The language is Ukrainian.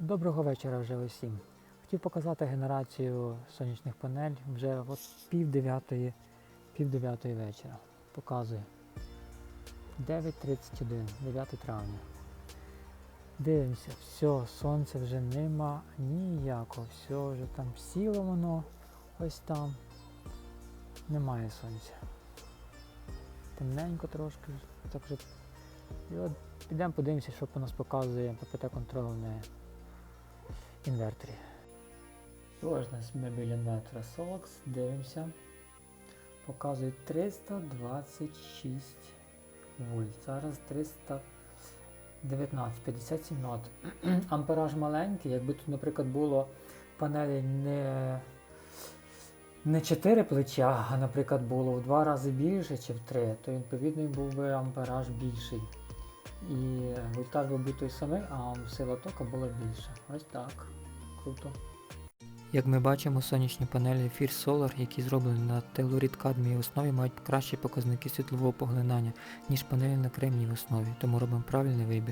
Доброго вечора вже усім. Хотів показати генерацію сонячних панель вже от пів дев'ятої, пів дев'ятої вечора. Показую. 9.31, 9 травня. Дивимося, все, сонця вже нема ніякого. Все вже там сіло воно ось там. Немає сонця. Темненько трошки. Так вже. І от підемо подивимося, що по нас показує ППТ контроль на інверторі. Нас ми біля Solex, дивимося. Показує 326 вольт. Зараз 319, 57 Вт. Ампераж маленький, якби тут, наприклад, було панелі не, не 4 плеча, а, наприклад, було в 2 рази більше чи в 3, то відповідно був би ампераж більший. І би був той самий, а сила тока була більша. Ось так. Круто. Як ми бачимо, сонячні панелі Fierce Solar, які зроблені на телурід кадмії основі, мають кращі показники світлового поглинання, ніж панелі на кремній основі, тому робимо правильний вибір.